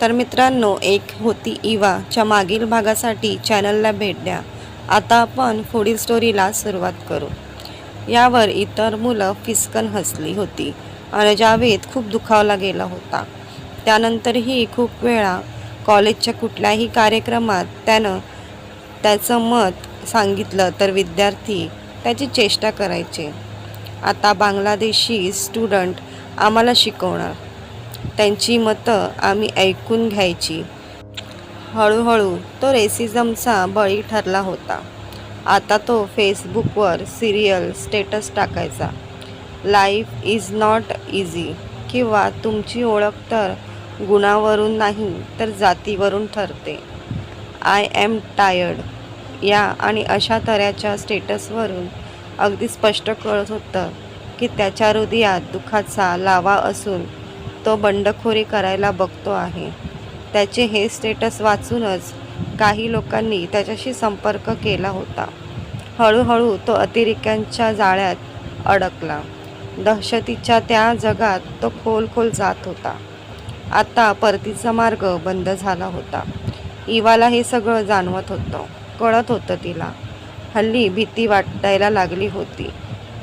तर मित्रांनो एक होती इवाच्या मागील भागासाठी चॅनलला भेट द्या. आता आपण पुढील स्टोरीला सुरुवात करू. यावर इतर मुलं फिसकन हसली होती आणि जावेद खूप दुखावला गेला होता. त्यानंतरही खूप वेळा कॉलेजच्या कुठल्याही कार्यक्रमात त्यानं त्याचं मत सांगितलं तर विद्यार्थी त्याची चेष्टा करायचे. आता बांगलादेशी स्टुडंट आम्हाला शिकवणार. त्यांची मतं आम्ही ऐकून घ्यायची. हळूहळू तो रेसिझमचा बळी ठरला होता. आता तो फेसबुकवर सिरियल स्टेटस टाकायचा. लाईफ इज नॉट इझी किंवा तुमची ओळख तर गुणावरून नाही तर जातीवरून ठरते. आय एम टायर्ड या आणि अशा तऱ्हेच्या स्टेटसवरून अगदी स्पष्ट कळत होतं की त्याच्या हृदयात दुःखाचा लावा असून तो बंडखोरी करायला बघतो आहे. त्याचे हे स्टेटस वाचूनच काही लोकांनी त्याच्याशी संपर्क केला होता. हळूहळू तो अतिरेक्यांच्या जाळ्यात अडकला. दहशतीच्या त्या जगात तो खोल खोल जात होता. आता परतीचा मार्ग बंद झाला होता. इवाला हे सगळं जाणवत होतं कळत होतं तिला. हल्ली भीती वाटायला लागली होती.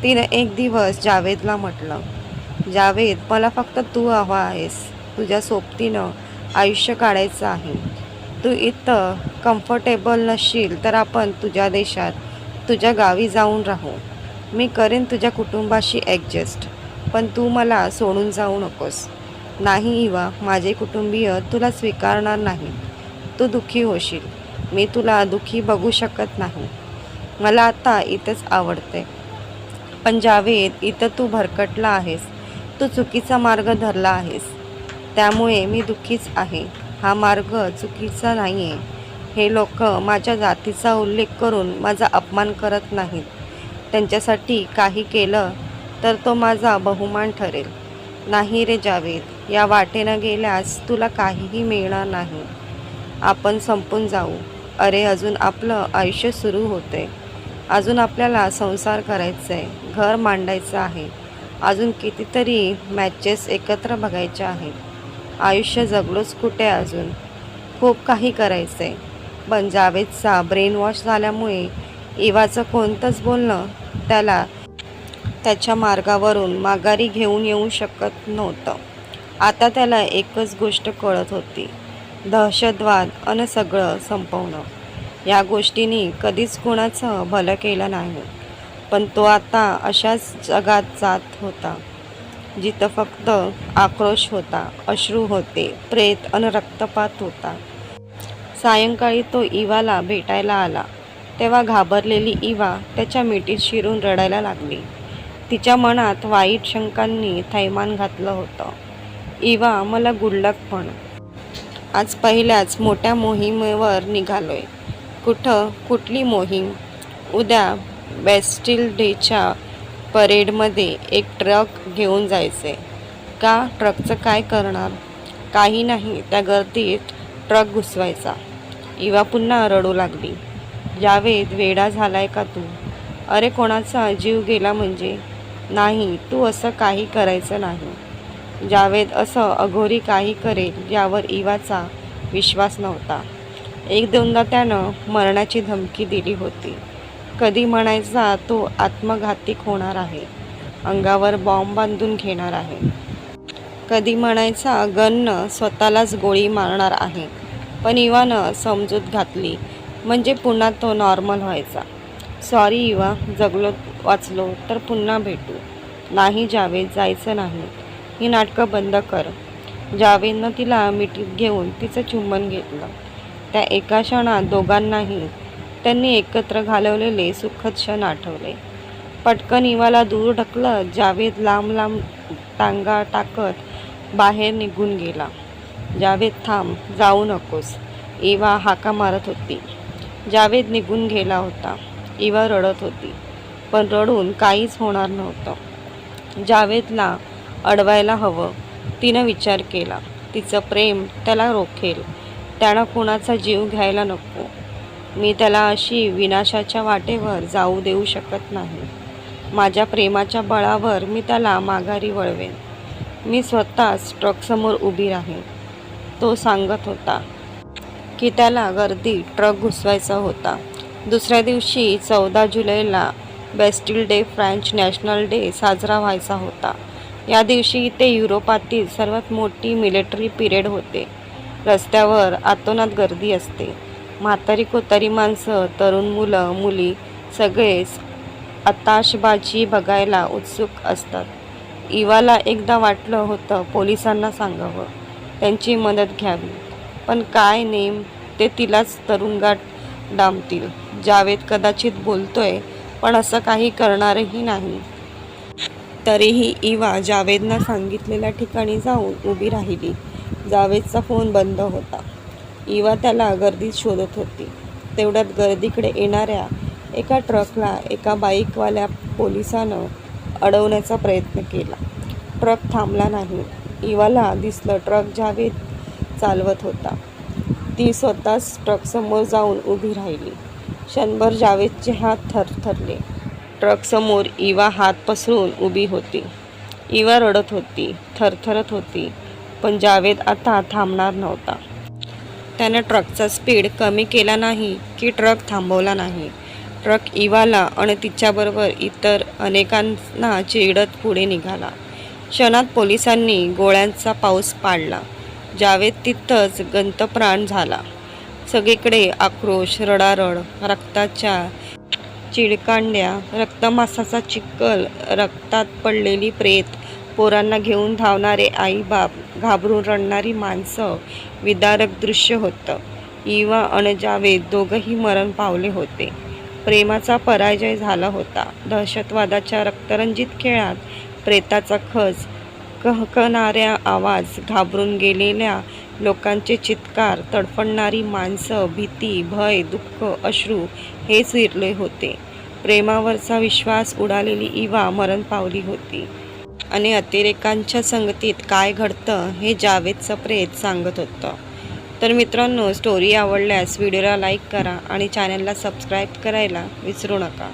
तिनं एक दिवस जावेदला म्हटलं जावेद मला फक्त तू हवा आहेस. तुझ्या सोबतीनं आयुष्य काढायचं आहे. तू इथं कम्फर्टेबल नसशील तर आपण तुझ्या देशात तुझ्या गावी जाऊन राहू. मी करेन तुझ्या कुटुंबाशी ॲडजस्ट पण तू मला सोडून जाऊ नकोस. नाही इवा माझे कुटुंबीय तुला स्वीकारणार नाही. तू दुःखी होशील. मी तुला दुःखी बघू शकत नाही. मला आता इथंच आवडते. पण जावेद इथं तू भरकटला आहेस. तू चुकीचा मार्ग धरला आहेस. त्यामुळे मी दुःखीच आहे. हा मार्ग चुकीचा नाही आहे हे लोक माझ्या जातीचा उल्लेख करून माझा अपमान करत नाहीत. त्यांच्यासाठी काही केलं तर तो माझा बहुमान ठरेल. नाही रे जावेद या वाटेनं गेल्यास तुला काहीही मिळणार नाही. आपण संपून जाऊ. अरे अजून आपलं आयुष्य सुरू होते अजून आपल्याला संसार करायचा आहे घर मांडायचं आहे. अजून कितीतरी मॅचेस एकत्र बघायच्या आहेत. आयुष्य जगलोच कुठे अजून? खूप काही करायचं आहे पण जावेदचा ब्रेन वॉश झाल्यामुळे इवाचं कोणतंच बोलणं त्याला त्याच्या मार्गावरून माघारी घेऊन येऊ शकत नव्हतं. आता त्याला एकच गोष्ट कळत होती. दहशतवाद अन सगळं संपवणं. या गोष्टीने कधीच कोणाचं भलं केलं नाही. पण तो आता अशाच जगात जात होता जिथं फक्त आक्रोश होता अश्रू होते प्रेत अन रक्तपात होता. सायंकाळी तो इवाला भेटायला आला. तेव्हा घाबरलेली इवा त्याच्या मिठीत शिरून रडायला लागली. तिच्या मनात वाईट शंकांनी थैमान घातलं होतं. इवा मला गुडलक पण आज पहिल्याच मोठ्या मोहिमेवर निघालोय. कुठं? कुठली मोहीम? उद्या बॅस्टिल डेच्या परेडमध्ये एक ट्रक घेऊन जायचे. का? ट्रकचं काय करणार? काही नाही त्या गर्दीत ट्रक घुसवायचा. इवा पुन्हा रडू लागली. जावेद वेडा झालाय का तू? अरे कोणाचा जीव गेला म्हणजे? नाही तू असं काही करायचं नाही. जावेद असं अघोरी काही करेल यावर इवाचा विश्वास नव्हता. एक दोनदा त्यानं मरणाची धमकी दिली होती. कधी म्हणायचा तो आत्मघातिक होणार आहे. अंगावर बॉम्ब बांधून घेणार आहे. कधी म्हणायचा गननं स्वतःलाच गोळी मारणार आहे. पण इवानं समजूत घातली. म्हणजे पुन्हा तो नॉर्मल व्हायचा. सॉरी इवा जगलो वाचलो तर पुन्हा भेटू. नाही जावेद जायचं नाही. ही नाटकं बंद कर. जावेदनं तिला मिठीत घेऊन तिचं चुंबन घेतलं. त्या एका क्षणात दोघांनाही त्यांनी एकत्र घालवलेले सुखद क्षण आठवले. पटकन इवाला दूर ढकलत जावेद लांब लांब टांगा टाकत बाहेर निघून गेला. जावेद थांब जाऊ नकोस इवा हाका मारत होती. जावेद निघून गेला होता. इवा रडत होती. पण रडून काहीच होणार नव्हतं. जावेदला अडवायला हवं. तिनं विचार केला. तिचं प्रेम त्याला रोखेल. त्यानं कुणाचा जीव घ्यायला नको. मी त्याला अशी विनाशाच्या वाटेवर जाऊ देऊ शकत नाही. माझ्या प्रेमाच्या बळावर मी त्याला माघारी वळवेन. मी स्वतःच ट्रकसमोर उभी राहीन. तो सांगत होता की त्याला गर्दी ट्रक घुसवायचा होता. दुसऱ्या दिवशी चौदा जुलैला Bastille day French national day साजरा व्हायचा होता. या दिवशी ते युरोपातील सर्वात मोठी मिलिटरी पिरियड होते. रस्त्यावर आतोनात गर्दी असते. म्हातारी कोतारी माणसं तरुण मुलं मुली सगळेच आताशबाजी बघायला उत्सुक असतात. इवाला एकदा वाटलं होतं पोलिसांना सांगावं. त्यांची मदत घ्यावी. पण काय नेम ते तिलाच तुरुंगात डांबतील. जावेद कदाचित बोलतोय पण असं काही करणारही नाही. तरीही इवा जावेदनं सांगितलेल्या ठिकाणी जाऊन उभी राहिली. जावेदचा फोन बंद होता. इवा त्याला गर्दीत शोधत होती. तेवढ्यात गर्दीकडे येणाऱ्या एका ट्रकला एका बाईकवाल्या पोलिसानं अडवण्याचा प्रयत्न केला. ट्रक थांबला नाही. इवाला दिसलं ट्रक जावेद चालवत होता. ती स्वतःच ट्रकसमोर जाऊन उभी राहिली. क्षणभर जावेदचे हात थरथरले. ट्रकसमोर इवा हात पसरून उभी होती. इवा रडत होती थरथरत होती पण जावेद आता थांबणार नव्हता. त्यानं ट्रकचा स्पीड कमी केला नाही की ट्रक थांबवला नाही. ट्रक इवाला आणि तिच्याबरोबर इतर अनेकांना चिडत पुढे निघाला. क्षणात पोलिसांनी गोळ्यांचा पाऊस पाडला जावेद तिथंच गंतप्राण झाला. सगळीकडे आक्रोश रडारड रक्ताच्या चिडकांड्या रक्तमासाचा चिक्कल रक्तात पडलेली प्रेत पोरांना घेऊन धावणारे आईबाप घाबरून रडणारी माणसं विदारक दृश्य होतं. इवा आणि दोघंही मरण पावले होते. प्रेमाचा पराजय झाला होता. दहशतवादाच्या रक्तरंजित खेळात प्रेताचा खच कहकणाऱ्या आवाज घाबरून गेलेल्या लोकांचे चित्कार तडफडणारी माणसं भीती भय दुःख अश्रू हेच विरले होते. प्रेमावरचा विश्वास उडालेली इवा मरण पावली होती. आणि अतिरेकांच्या संगतीत काय घडतं हे जावेदचं प्रेत सांगत होतं. तर मित्रांनो स्टोरी आवडल्यास व्हिडिओला लाईक करा आणि चॅनलला सबस्क्राईब करायला विसरू नका.